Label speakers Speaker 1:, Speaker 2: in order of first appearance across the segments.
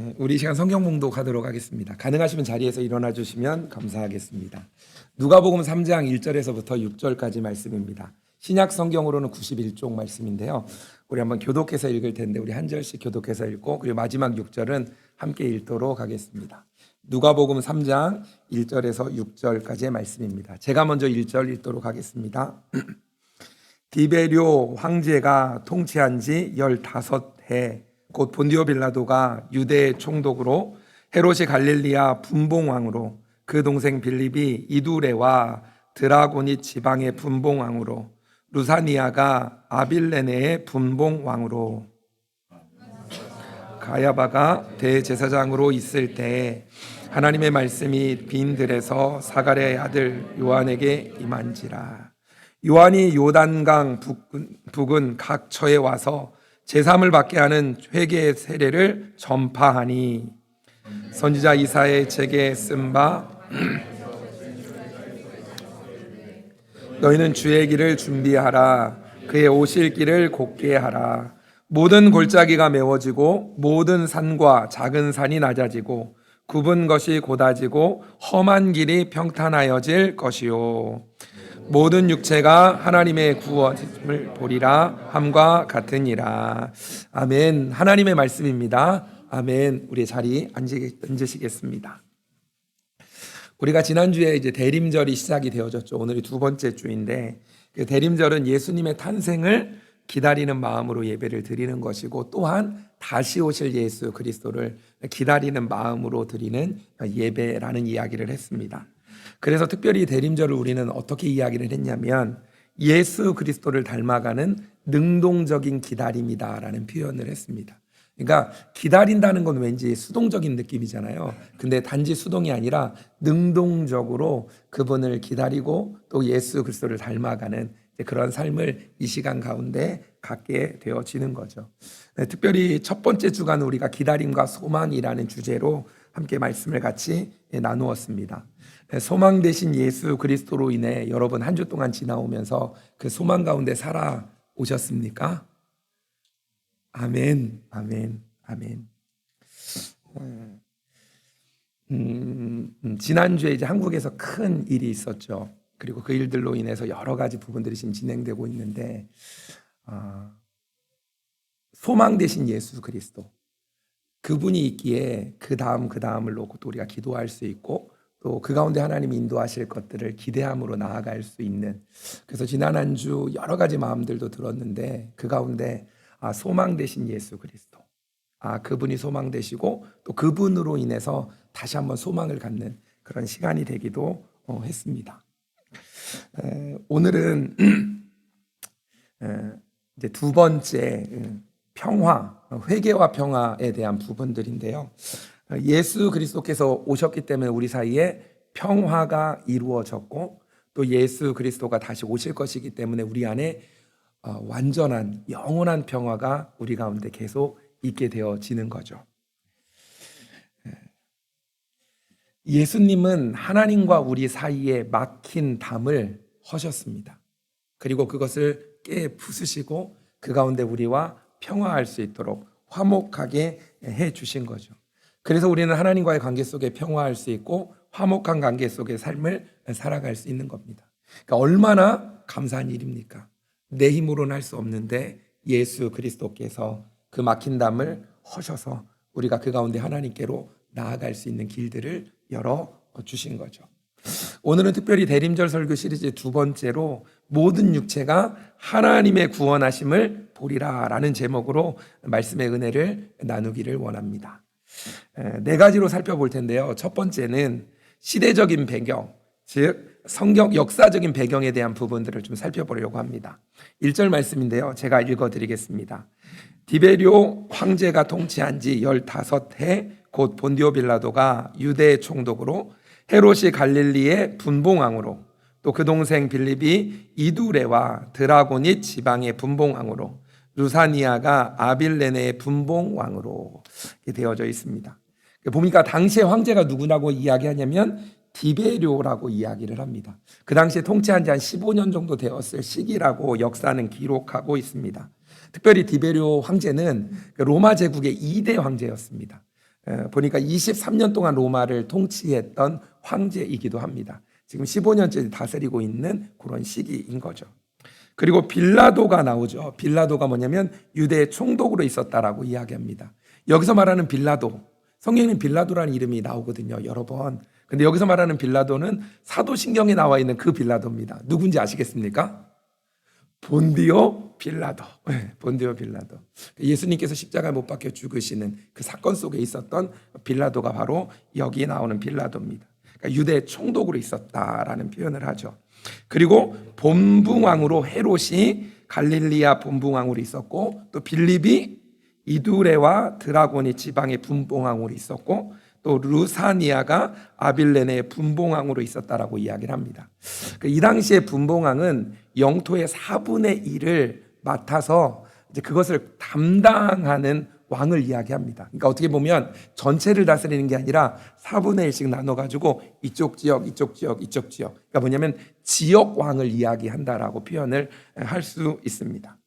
Speaker 1: 예, 우리 이 시간 성경 봉독하도록 하겠습니다. 가능하시면 자리에서 일어나 주시면 감사하겠습니다. 누가복음 3장 1절에서부터 6절까지 말씀입니다. 신약 성경으로는 91쪽 말씀인데요. 우리 한번 교독해서 읽을 텐데 우리 한 절씩 교독해서 읽고 그리고 마지막 6절은 함께 읽도록 하겠습니다. 누가복음 3장 1절에서 6절까지의 말씀입니다. 제가 먼저 1절 읽도록 하겠습니다. 디베료 황제가 통치한 지 15해 곧 본디오 빌라도가 유대의 총독으로 헤롯이 갈릴리아 분봉왕으로 그 동생 빌립이 이두레와 드라고니 지방의 분봉왕으로 루사니아가 아빌레네의 분봉왕으로 가야바가 대제사장으로 있을 때에 하나님의 말씀이 빈들에서 사가랴의 아들 요한에게 임한지라. 요한이 요단강 북은, 북은 각 처에 와서 제3을 받게 하는 회개의 세례를 전파하니. 선지자 이사의 책에 쓴 바 너희는 주의 길을 준비하라. 그의 오실 길을 곧게 하라. 모든 골짜기가 메워지고 모든 산과 작은 산이 낮아지고 굽은 것이 곧아지고 험한 길이 평탄하여질 것이요 모든 육체가 하나님의 구원을 보리라 함과 같으니라. 아멘. 하나님의 말씀입니다. 아멘. 우리 자리 앉으- 앉으시겠습니다. 우리가 지난주에 이제 대림절이 시작이 되어졌죠. 오늘이 두 번째 주인데 그 대림절은 예수님의 탄생을 기다리는 마음으로 예배를 드리는 것이고 또한 다시 오실 예수 그리스도를 기다리는 마음으로 드리는 예배라는 이야기를 했습니다. 그래서 특별히 대림절을 우리는 어떻게 이야기를 했냐면 예수 그리스도를 닮아가는 능동적인 기다림이다라는 표현을 했습니다. 그러니까 기다린다는 건 왠지 수동적인 느낌이잖아요. 근데 단지 수동이 아니라 능동적으로 그분을 기다리고 또 예수 그리스도를 닮아가는 그런 삶을 이 시간 가운데 갖게 되어지는 거죠. 네, 특별히 첫 번째 주간 우리가 기다림과 소망이라는 주제로 함께 말씀을 같이 예, 나누었습니다. 네, 소망 대신 예수 그리스도로 인해 여러분 한 주 동안 지나오면서 그 소망 가운데 살아 오셨습니까? 아멘, 아멘, 아멘. 음, 음, 지난주에 이제 한국에서 큰 일이 있었죠. 그리고 그 일들로 인해서 여러 가지 부분들이 지금 진행되고 있는데, 아, 소망 대신 예수 그리스도. 그분이 있기에 그 다음 그 다음을 놓고 또 우리가 기도할 수 있고 또 그 가운데 하나님이 인도하실 것들을 기대함으로 나아갈 수 있는 그래서 지난 한 주 여러 가지 마음들도 들었는데 그 가운데 아 소망 되신 예수 그리스도 아 그분이 소망 되시고 또 그분으로 인해서 다시 한번 소망을 갖는 그런 시간이 되기도 어, 했습니다. 에, 오늘은 에, 이제 두 번째 음, 평화, 회개와 평화에 대한 부분들인데요. 예수 그리스도께서 오셨기 때문에 우리 사이에 평화가 이루어졌고 또 예수 그리스도가 다시 오실 것이기 때문에 우리 안에 어, 완전한 영원한 평화가 우리 가운데 계속 있게 되어지는 거죠. 예수님은 하나님과 우리 사이에 막힌 담을 허셨습니다. 그리고 그것을 깨 부수시고 그 가운데 우리와 평화할 수 있도록 화목하게 해 주신 거죠. 그래서 우리는 하나님과의 관계 속에 평화할 수 있고 화목한 관계 속의 삶을 살아갈 수 있는 겁니다. 그러니까 얼마나 감사한 일입니까? 내 힘으로는 할 수 없는데 예수 그리스도께서 그 막힌 담을 허셔서 우리가 그 가운데 하나님께로 나아갈 수 있는 길들을 열어 주신 거죠. 오늘은 특별히 대림절 설교 시리즈 두 번째로 모든 육체가 하나님의 구원하심을 보리라라는 제목으로 말씀의 은혜를 나누기를 원합니다. 에, 네 가지로 살펴볼 텐데요. 첫 번째는 시대적인 배경, 즉 성경 역사적인 배경에 대한 부분들을 좀 살펴보려고 합니다. 1절 말씀인데요. 제가 읽어 드리겠습니다. 디베리오 황제가 통치한 지 15해 곧 본디오 빌라도가 유대 총독으로 헤롯이 갈릴리의 분봉왕으로 또 그 동생 빌립이 이두레와 드라고니 지방의 분봉왕으로 루사니아가 아빌레네의 분봉 왕으로 되어져 있습니다. 보니까 당시의 황제가 누구라고 이야기하냐면 디베료라고 이야기를 합니다. 그 당시에 통치한 지 한 15년 정도 되었을 시기라고 역사는 기록하고 있습니다. 특별히 디베료 황제는 로마 제국의 2대 황제였습니다. 에, 보니까 23년 동안 로마를 통치했던 황제이기도 합니다. 지금 15년째 다스리고 있는 그런 시기인 거죠. 그리고 빌라도가 나오죠. 빌라도가 뭐냐면 유대의 총독으로 있었다라고 이야기합니다. 여기서 말하는 빌라도, 성경에는 빌라도라는 이름이 나오거든요. 여러 번. 근데 여기서 말하는 빌라도는 사도신경에 나와 있는 그 빌라도입니다. 누군지 아시겠습니까? 본디오 빌라도. 네, 본디오 빌라도. 예수님께서 십자가에 못 박혀 죽으시는 그 사건 속에 있었던 빌라도가 바로 여기에 나오는 빌라도입니다. 그러니까 유대 총독으로 있었다라는 표현을 하죠. 그리고 본붕왕으로 헤롯이 갈릴리아 본붕왕으로 있었고 또 빌립이 이두레와 드라고니 지방의 분봉왕으로 있었고 또 루사니아가 아빌레네의 분봉왕으로 있었다라고 이야기를 합니다. 그이 당시에 분봉왕은 영토의 4분의 1을 맡아서 이제 그것을 담당하는 왕을 이야기합니다. 그러니까 어떻게 보면 전체를 다스리는 게 아니라 4분의 1씩 나눠 가지고 이쪽 지역, 이쪽 지역, 이쪽 지역. 그러니까 뭐냐면 지역 왕을 이야기한다라고 표현을 할 수 있습니다.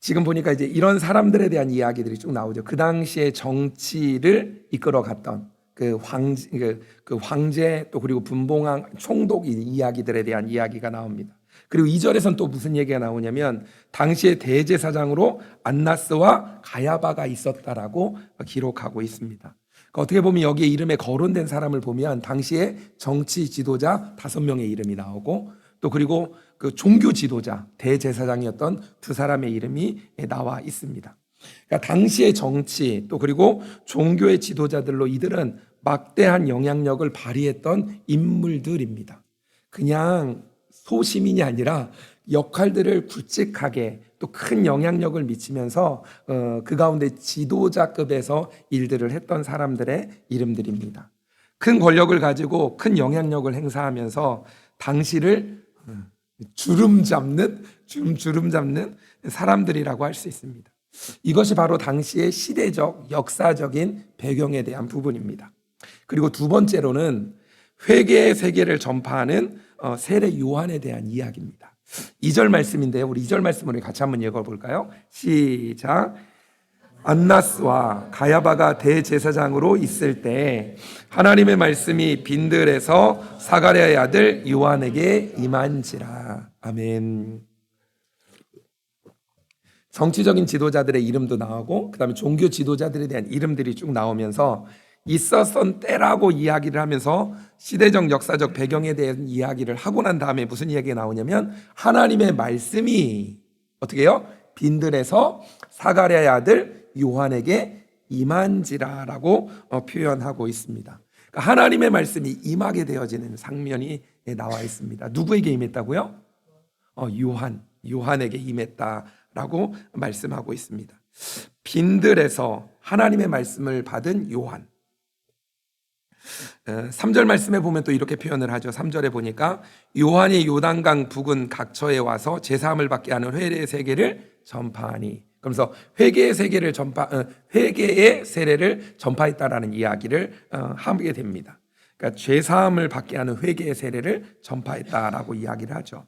Speaker 1: 지금 보니까 이제 이런 사람들에 대한 이야기들이 쭉 나오죠. 그 당시에 정치를 이끌어 갔던 그 황제, 그, 그 황제 또 그리고 분봉왕 총독 이 이야기들에 대한 이야기가 나옵니다. 그리고 이절에선 또 무슨 얘기가 나오냐면 당시에 대제사장으로 안나스와 가야바가 있었다라고 기록하고 있습니다. 그러니까 어떻게 보면 여기에 이름에 거론된 사람을 보면 당시에 정치 지도자 다섯 명의 이름이 나오고 또 그리고 그 종교 지도자 대제사장이었던 두 사람의 이름이 나와 있습니다. 그러니까 당시의 정치 또 그리고 종교의 지도자들로 이들은 막대한 영향력을 발휘했던 인물들입니다. 그냥 소시민이 아니라 역할들을 굵직하게 또 큰 영향력을 미치면서 어, 그 가운데 지도자급에서 일들을 했던 사람들의 이름들입니다. 큰 권력을 가지고 큰 영향력을 행사하면서 당시를 어, 주름 잡는 주름 주름 잡는 사람들이라고 할 수 있습니다. 이것이 바로 당시의 시대적 역사적인 배경에 대한 부분입니다. 그리고 두 번째로는 회개의 세계를 전파하는 어, 세례 요한에 대한 이야기입니다. 2절 말씀인데요. 우리 2절 말씀을 같이 한번 읽어 볼까요? 시작. 안나스와 가야바가 대제사장으로 있을 때 하나님의 말씀이 빈들에서 사가랴의 아들 요한에게 임한지라. 아멘. 정치적인 지도자들의 이름도 나오고 그다음에 종교 지도자들에 대한 이름들이 쭉 나오면서 있었던 때라고 이야기를 하면서 시대적 역사적 배경에 대한 이야기를 하고 난 다음에 무슨 이야기가 나오냐면 하나님의 말씀이 어떻게 해요? 빈들에서 사가랴의 아들 요한에게 임한지라라고 어, 표현하고 있습니다. 그러니까 하나님의 말씀이 임하게 되어지는 상면이 나와 있습니다. 누구에게 임했다고요? 어, 요한, 요한에게 임했다라고 말씀하고 있습니다. 빈들에서 하나님의 말씀을 받은 요한. 3절 말씀에 보면 또 이렇게 표현을 하죠. 3절에 보니까 요한이 요단강 북은 각처에 와서 제사함을 받게 하는 회개의 세계를 전파하니 그러면서 회개의 세계를 전파 어, 회개의 세례를 전파했다라는 이야기를 어, 하게 됩니다. 그러니까 죄 사함을 받게 하는 회개의 세례를 전파했다라고 이야기를 하죠.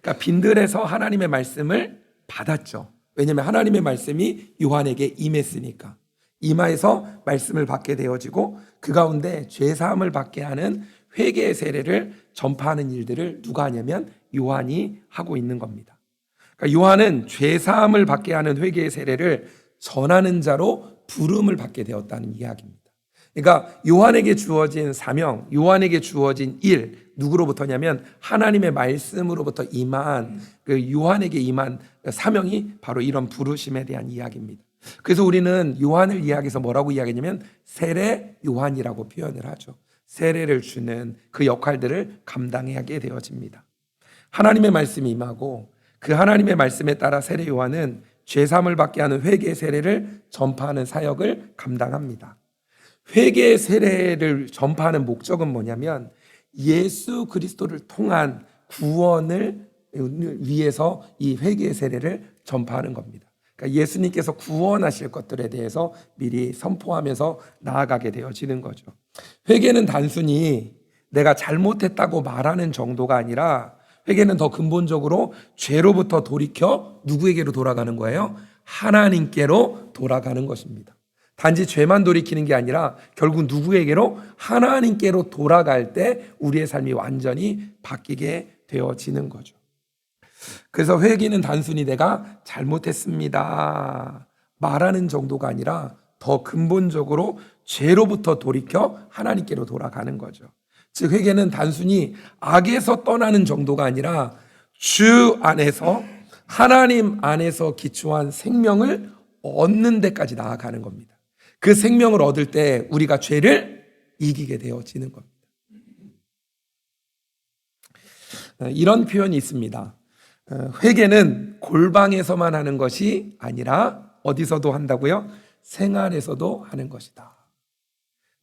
Speaker 1: 그러니까 빈들에서 하나님의 말씀을 받았죠. 왜냐하면 하나님의 말씀이 요한에게 임했으니까. 이마에서 말씀을 받게 되어지고 그 가운데 죄 사함을 받게 하는 회개의 세례를 전파하는 일들을 누가 하냐면 요한이 하고 있는 겁니다. 그러니까 요한은 죄 사함을 받게 하는 회개의 세례를 전하는 자로 부름을 받게 되었다는 이야기입니다. 그러니까 요한에게 주어진 사명, 요한에게 주어진 일 누구로부터냐면 하나님의 말씀으로부터 임한 그 요한에게 임한 사명이 바로 이런 부르심에 대한 이야기입니다. 그래서 우리는 요한을 이야기해서 뭐라고 이야기하냐면 세례 요한이라고 표현을 하죠. 세례를 주는 그 역할들을 감당하게 되어집니다. 하나님의 말씀이 임하고 그 하나님의 말씀에 따라 세례 요한은 죄삼을 받게 하는 회개 세례를 전파하는 사역을 감당합니다. 회개 세례를 전파하는 목적은 뭐냐면 예수 그리스도를 통한 구원을 위해서 이 회개 세례를 전파하는 겁니다. 그러니까 예수님께서 구원하실 것들에 대해서 미리 선포하면서 나아가게 되어지는 거죠. 회개는 단순히 내가 잘못했다고 말하는 정도가 아니라 회개는 더 근본적으로 죄로부터 돌이켜 누구에게로 돌아가는 거예요? 하나님께로 돌아가는 것입니다. 단지 죄만 돌이키는 게 아니라 결국 누구에게로 하나님께로 돌아갈 때 우리의 삶이 완전히 바뀌게 되어지는 거죠. 그래서 회개는 단순히 내가 잘못했습니다. 말하는 정도가 아니라 더 근본적으로 죄로부터 돌이켜 하나님께로 돌아가는 거죠. 즉, 회개는 단순히 악에서 떠나는 정도가 아니라 주 안에서 하나님 안에서 기초한 생명을 얻는 데까지 나아가는 겁니다. 그 생명을 얻을 때 우리가 죄를 이기게 되어지는 겁니다. 어, 이런 표현이 있습니다. 어, 회개는 골방에서만 하는 것이 아니라 어디서도 한다고요? 생활에서도 하는 것이다.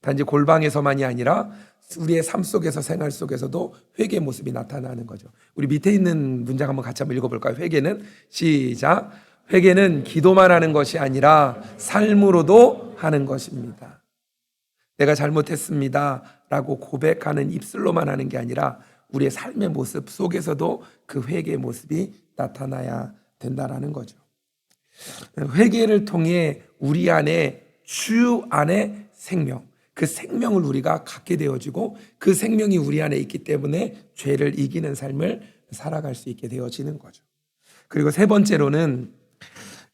Speaker 1: 단지 골방에서만이 아니라 우리의 삶 속에서 생활 속에서도 회개 모습이 나타나는 거죠. 우리 밑에 있는 문장 한번 같이 한번 읽어볼까요? 회개는 시작. 회개는 기도만 하는 것이 아니라 삶으로도 하는 것입니다. 내가 잘못했습니다. 라고 고백하는 입술로만 하는 게 아니라 우리의 삶의 모습 속에서도 그 회개의 모습이 나타나야 된다라는 거죠. 회개를 통해 우리 안에 주 안에 생명, 그 생명을 우리가 갖게 되어지고 그 생명이 우리 안에 있기 때문에 죄를 이기는 삶을 살아갈 수 있게 되어지는 거죠. 그리고 세 번째로는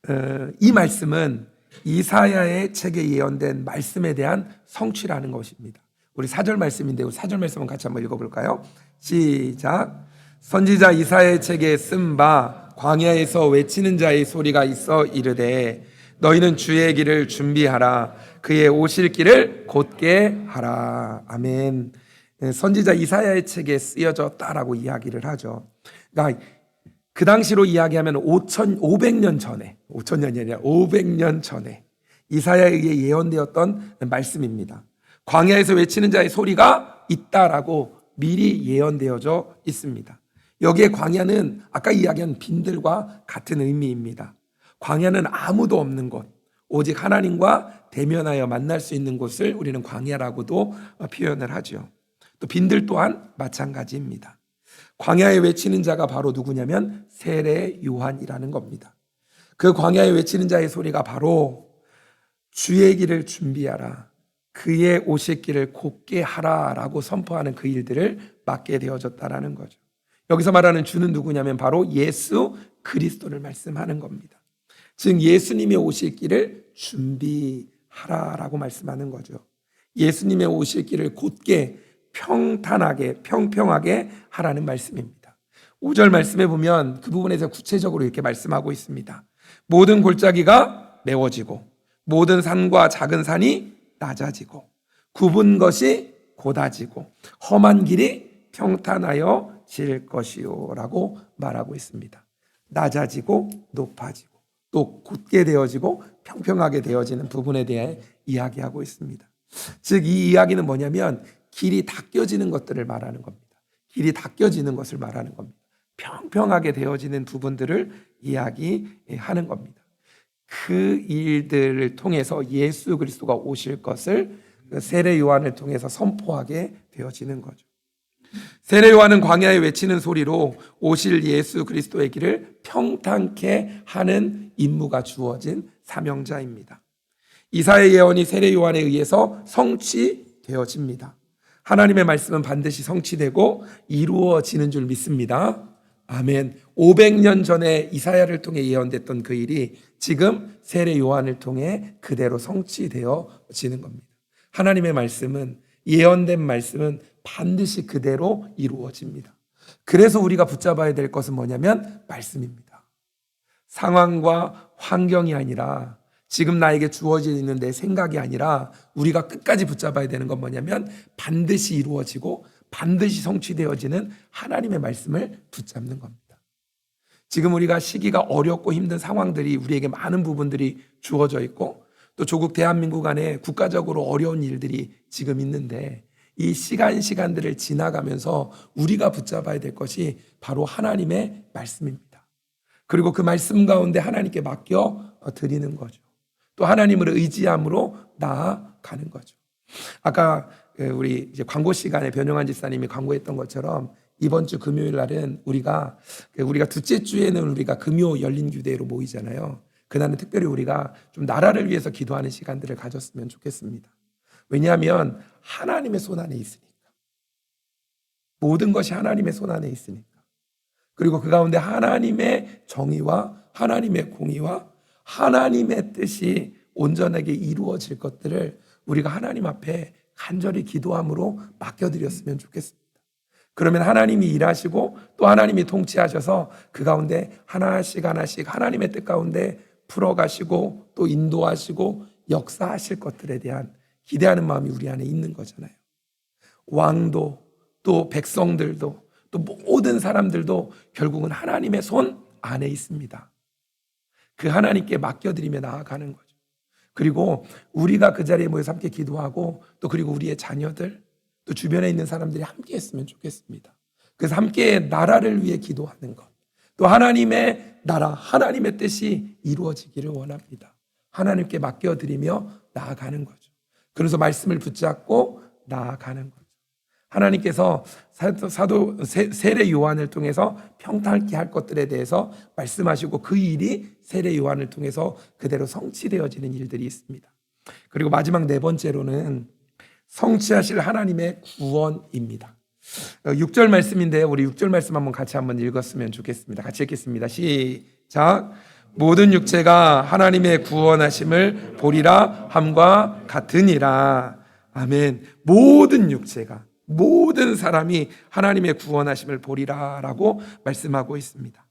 Speaker 1: 어, 이 말씀은 이사야의 책에 예언된 말씀에 대한 성취라는 것입니다. 우리 사절 말씀인데 사절 말씀은 같이 한번 읽어볼까요? 시작. 선지자 이사야의 책에 쓴 바 광야에서 외치는 자의 소리가 있어 이르되 너희는 주의 길을 준비하라 그의 오실 길을 곧게 하라 아멘. 선지자 이사야의 책에 쓰여졌다라고 이야기를 하죠. 그러니까 그 당시로 이야기하면 5천 500년 전에 5천년이 아니라 500년 전에 이사야에 의해 예언되었던 말씀입니다. 광야에서 외치는 자의 소리가 있다라고 미리 예언되어져 있습니다. 여기에 광야는 아까 이야기한 빈들과 같은 의미입니다. 광야는 아무도 없는 곳, 오직 하나님과 대면하여 만날 수 있는 곳을 우리는 광야라고도 표현을 하죠. 또 빈들 또한 마찬가지입니다. 광야에 외치는 자가 바로 누구냐면 세례 요한이라는 겁니다. 그 광야에 외치는 자의 소리가 바로 주의 길을 준비하라. 그의 오실 길을 곧게 하라라고 선포하는 그 일들을 맡게 되어졌다라는 거죠. 여기서 말하는 주는 누구냐면 바로 예수 그리스도를 말씀하는 겁니다. 즉 예수님의 오실 길을 준비하라라고 말씀하는 거죠. 예수님의 오실 길을 곧게 평탄하게 평평하게 하라는 말씀입니다. 5절 말씀에 보면 그 부분에서 구체적으로 이렇게 말씀하고 있습니다. 모든 골짜기가 메워지고 모든 산과 작은 산이 낮아지고 굽은 것이 곧아지고 험한 길이 평탄하여 질 것이요라고 말하고 있습니다. 낮아지고 높아지고 또 굳게 되어지고 평평하게 되어지는 부분에 대해 이야기하고 있습니다. 즉 이 이야기는 뭐냐면 길이 닦여지는 것들을 말하는 겁니다. 길이 닦여지는 것을 말하는 겁니다. 평평하게 되어지는 부분들을 이야기하는 겁니다. 그 일들을 통해서 예수 그리스도가 오실 것을 세례 요한을 통해서 선포하게 되어지는 거죠. 세례 요한은 광야에 외치는 소리로 오실 예수 그리스도의 길을 평탄케 하는 임무가 주어진 사명자입니다. 이사의 예언이 세례 요한에 의해서 성취되어집니다. 하나님의 말씀은 반드시 성취되고 이루어지는 줄 믿습니다. 아멘. 500년 전에 이사야를 통해 예언됐던 그 일이 지금 세례 요한을 통해 그대로 성취되어지는 겁니다. 하나님의 말씀은 예언된 말씀은 반드시 그대로 이루어집니다. 그래서 우리가 붙잡아야 될 것은 뭐냐면 말씀입니다. 상황과 환경이 아니라 지금 나에게 주어져 있는 내 생각이 아니라 우리가 끝까지 붙잡아야 되는 건 뭐냐면 반드시 이루어지고 반드시 성취되어지는 하나님의 말씀을 붙잡는 겁니다. 지금 우리가 시기가 어렵고 힘든 상황들이 우리에게 많은 부분들이 주어져 있고 또 조국 대한민국 안에 국가적으로 어려운 일들이 지금 있는데 이 시간 시간들을 지나가면서 우리가 붙잡아야 될 것이 바로 하나님의 말씀입니다. 그리고 그 말씀 가운데 하나님께 맡겨 드리는 거죠. 또 하나님을 의지함으로 나아가는 거죠. 아까 그 우리 이제 광고 시간에 변영환 집사님이 광고했던 것처럼 이번 주 금요일 날은 우리가 그 우리가 둘째 주에는 우리가 금요 열린 교대로 모이잖아요. 그날은 특별히 우리가 좀 나라를 위해서 기도하는 시간들을 가졌으면 좋겠습니다. 왜냐하면 하나님의 손 안에 있으니까. 모든 것이 하나님의 손 안에 있으니까. 그리고 그 가운데 하나님의 정의와 하나님의 공의와 하나님의 뜻이 온전하게 이루어질 것들을 우리가 하나님 앞에 간절히 기도함으로 맡겨드렸으면 좋겠습니다. 그러면 하나님이 일하시고 또 하나님이 통치하셔서 그 가운데 하나씩 하나씩 하나님의 뜻 가운데 풀어가시고 또 인도하시고 역사하실 것들에 대한 기대하는 마음이 우리 안에 있는 거잖아요. 왕도 또 백성들도 또 모든 사람들도 결국은 하나님의 손 안에 있습니다. 그 하나님께 맡겨드리며 나아가는 거죠. 그리고 우리가 그 자리에 모여서 함께 기도하고 또 그리고 우리의 자녀들 또 주변에 있는 사람들이 함께 했으면 좋겠습니다. 그래서 함께 나라를 위해 기도하는 것. 또 하나님의 나라, 하나님의 뜻이 이루어지기를 원합니다. 하나님께 맡겨드리며 나아가는 거죠. 그래서 말씀을 붙잡고 나아가는 거죠. 하나님께서 사도, 세례 요한을 통해서 평탄케 할 것들에 대해서 말씀하시고 그 일이 세례 요한을 통해서 그대로 성취되어지는 일들이 있습니다. 그리고 마지막 네 번째로는 성취하실 하나님의 구원입니다. 6절 말씀인데요. 우리 6절 말씀 한번 같이 한번 읽었으면 좋겠습니다. 같이 읽겠습니다. 시작. 모든 육체가 하나님의 구원하심을 보리라 함과 같으니라. 아멘. 모든 육체가 모든 사람이 하나님의 구원하심을 보리라라고 말씀하고 있습니다.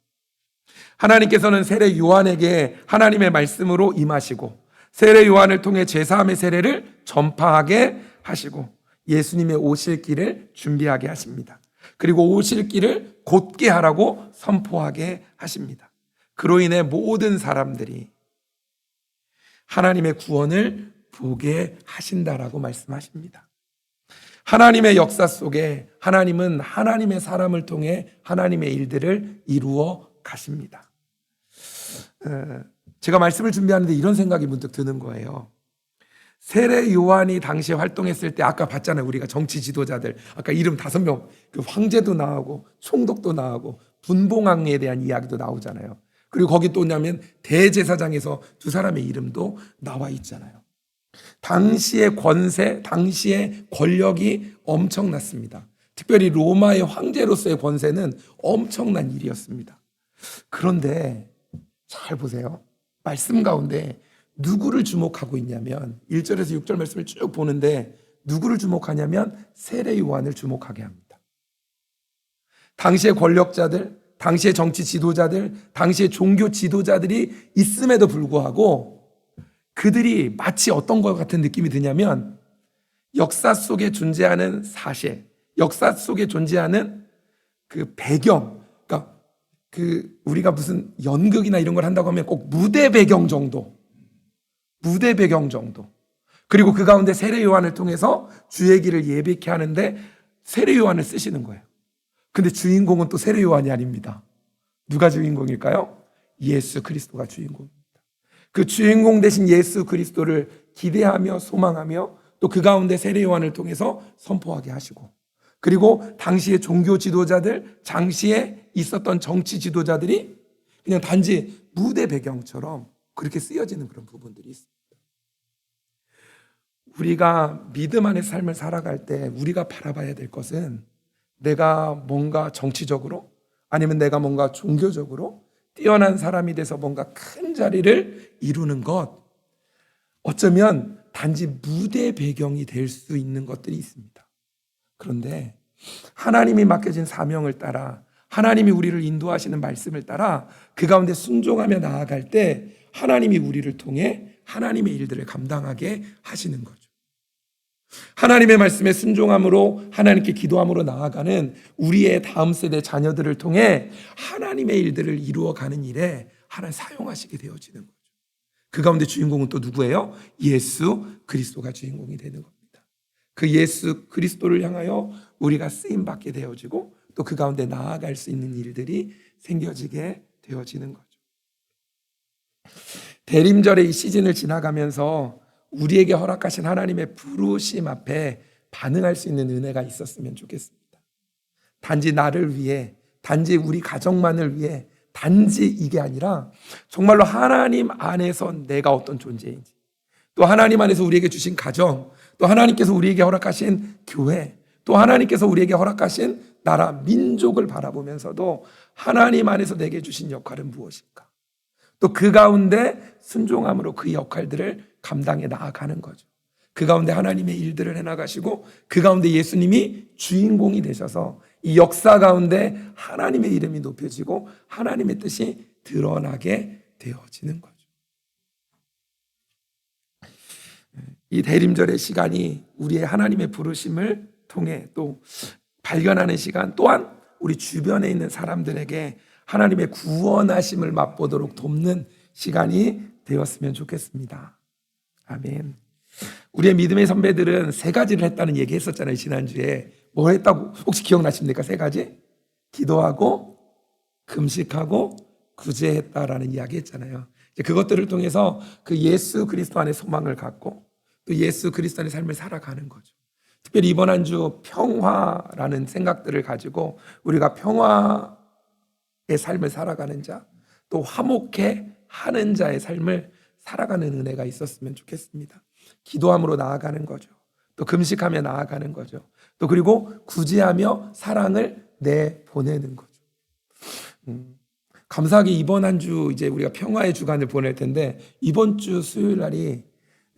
Speaker 1: 하나님께서는 세례 요한에게 하나님의 말씀으로 임하시고 세례 요한을 통해 제사함의 세례를 전파하게 하시고 예수님의 오실 길을 준비하게 하십니다. 그리고 오실 길을 곧게 하라고 선포하게 하십니다. 그로 인해 모든 사람들이 하나님의 구원을 보게 하신다라고 말씀하십니다. 하나님의 역사 속에 하나님은 하나님의 사람을 통해 하나님의 일들을 이루어 가십니다. 어, 제가 말씀을 준비하는데 이런 생각이 문득 드는 거예요. 세례 요한이 당시에 활동했을 때 아까 봤잖아요. 우리가 정치 지도자들 아까 이름 다섯 명 그 황제도 나오고 총독도 나오고 분봉왕에 대한 이야기도 나오잖아요. 그리고 거기 또 뭐냐면 대제사장에서 두 사람의 이름도 나와 있잖아요. 당시의 권세, 당시의 권력이 엄청났습니다. 특별히 로마의 황제로서의 권세는 엄청난 일이었습니다. 그런데 잘 보세요. 말씀 가운데 누구를 주목하고 있냐면 1절에서 6절 말씀을 쭉 보는데 누구를 주목하냐면 세례 요한을 주목하게 합니다. 당시의 권력자들, 당시의 정치 지도자들, 당시의 종교 지도자들이 있음에도 불구하고 그들이 마치 어떤 것 같은 느낌이 드냐면 역사 속에 존재하는 사실, 역사 속에 존재하는 그 배경, 그러니까 그 우리가 무슨 연극이나 이런 걸 한다고 하면 꼭 무대 배경 정도, 무대 배경 정도. 그리고 그 가운데 세례 요한을 통해서 주의 길을 예비케 하는데 세례 요한을 쓰시는 거예요. 근데 주인공은 또 세례 요한이 아닙니다. 누가 주인공일까요? 예수 그리스도가 주인공입니다. 그 주인공 대신 예수 그리스도를 기대하며 소망하며 또 그 가운데 세례 요한을 통해서 선포하게 하시고 그리고 당시의 종교 지도자들, 당시에 있었던 정치 지도자들이 그냥 단지 무대 배경처럼 그렇게 쓰여지는 그런 부분들이 있습니다. 우리가 믿음 안의 삶을 살아갈 때 우리가 바라봐야 될 것은 내가 뭔가 정치적으로 아니면 내가 뭔가 종교적으로 뛰어난 사람이 돼서 뭔가 큰 자리를 이루는 것 어쩌면 단지 무대 배경이 될 수 있는 것들이 있습니다. 그런데 하나님이 맡겨진 사명을 따라 하나님이 우리를 인도하시는 말씀을 따라 그 가운데 순종하며 나아갈 때 하나님이 우리를 통해 하나님의 일들을 감당하게 하시는 거죠. 하나님의 말씀에 순종함으로 하나님께 기도함으로 나아가는 우리의 다음 세대 자녀들을 통해 하나님의 일들을 이루어가는 일에 하나님 사용하시게 되어지는 거죠. 그 가운데 주인공은 또 누구예요? 예수 그리스도가 주인공이 되는 겁니다. 그 예수 그리스도를 향하여 우리가 쓰임 받게 되어지고 또 그 가운데 나아갈 수 있는 일들이 생겨지게 되어지는 거죠. 대림절의 이 시즌을 지나가면서 우리에게 허락하신 하나님의 부르심 앞에 반응할 수 있는 은혜가 있었으면 좋겠습니다. 단지 나를 위해, 단지 우리 가정만을 위해, 단지 이게 아니라 정말로 하나님 안에서 내가 어떤 존재인지 또 하나님 안에서 우리에게 주신 가정 또 하나님께서 우리에게 허락하신 교회 또 하나님께서 우리에게 허락하신 나라 민족을 바라보면서도 하나님 안에서 내게 주신 역할은 무엇일까? 또 그 가운데 순종함으로 그 역할들을 감당해 나아가는 거죠. 그 가운데 하나님의 일들을 해나가시고 그 가운데 예수님이 주인공이 되셔서 이 역사 가운데 하나님의 이름이 높여지고 하나님의 뜻이 드러나게 되어지는 거죠. 이 대림절의 시간이 우리의 하나님의 부르심을 통해 또 발견하는 시간 또한 우리 주변에 있는 사람들에게 하나님의 구원하심을 맛보도록 돕는 시간이 되었으면 좋겠습니다. 아멘. 우리의 믿음의 선배들은 세 가지를 했다는 얘기 했었잖아요. 지난주에. 뭐 했다고 혹시 기억나십니까? 세 가지? 기도하고 금식하고 구제했다라는 이야기 했잖아요. 그것들을 통해서 그 예수 그리스도 안에 소망을 갖고 또 예수 그리스도 안의 삶을 살아가는 거죠. 특별히 이번 한 주 평화라는 생각들을 가지고 우리가 평화의 삶을 살아가는 자, 또 화목해 하는 자의 삶을 살아가는 은혜가 있었으면 좋겠습니다. 기도함으로 나아가는 거죠. 또 금식하며 나아가는 거죠. 또 그리고 구제하며 사랑을 내 보내는 거죠. 음, 감사하게 이번 한 주 이제 우리가 평화의 주간을 보낼 텐데 이번 주 수요일 날이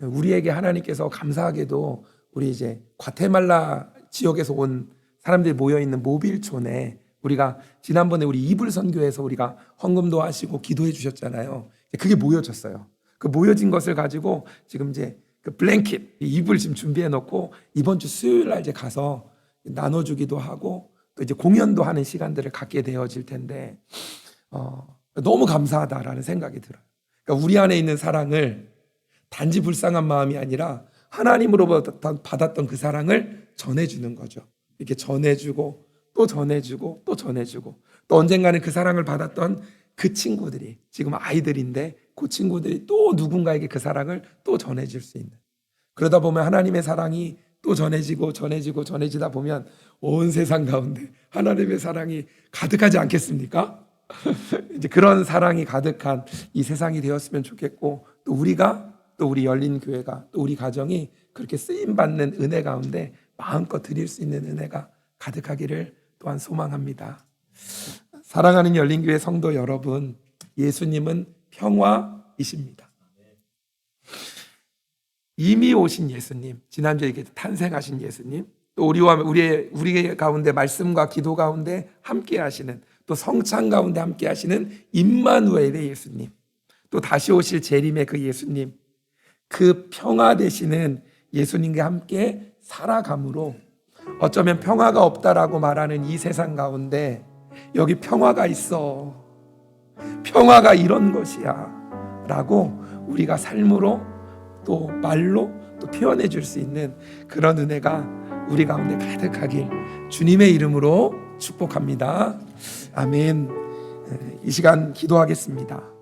Speaker 1: 우리에게 하나님께서 감사하게도 우리 이제 과테말라 지역에서 온 사람들이 모여 있는 모빌촌에 우리가 지난번에 우리 이불 선교에서 우리가 헌금도 하시고 기도해 주셨잖아요. 그게 모여졌어요. 그 모여진 것을 가지고 지금 이제 그 블랭킷 이불 지금 준비해 놓고 이번 주 수요일 날 이제 가서 나눠주기도 하고 또 이제 공연도 하는 시간들을 갖게 되어질 텐데 어, 너무 감사하다라는 생각이 들어요. 그러니까 우리 안에 있는 사랑을 단지 불쌍한 마음이 아니라 하나님으로부터 받았던 그 사랑을 전해주는 거죠. 이렇게 전해주고 또 전해주고 또 전해주고 또 언젠가는 그 사랑을 받았던 그 친구들이 지금 아이들인데 그 친구들이 또 누군가에게 그 사랑을 또 전해줄 수 있는 그러다 보면 하나님의 사랑이 또 전해지고 전해지고 전해지다 보면 온 세상 가운데 하나님의 사랑이 가득하지 않겠습니까? 이제 그런 사랑이 가득한 이 세상이 되었으면 좋겠고 또 우리가 또 우리 열린 교회가 또 우리 가정이 그렇게 쓰임 받는 은혜 가운데 마음껏 드릴 수 있는 은혜가 가득하기를 또한 소망합니다. 사랑하는 열린 교회 성도 여러분, 예수님은 평화이십니다. 이미 오신 예수님, 지난주에 얘기 탄생하신 예수님, 또 우리와 우리의 우리 가운데 말씀과 기도 가운데 함께 하시는 또 성찬 가운데 함께 하시는 임마누엘의 예수님, 또 다시 오실 재림의 그 예수님, 그 평화 되시는 예수님과 함께 살아감으로 어쩌면 평화가 없다라고 말하는 이 세상 가운데 여기 평화가 있어. 평화가 이런 것이야. 라고 우리가 삶으로 또 말로 또 표현해 줄 수 있는 그런 은혜가 우리 가운데 가득하길 주님의 이름으로 축복합니다. 아멘. 이 시간 기도하겠습니다.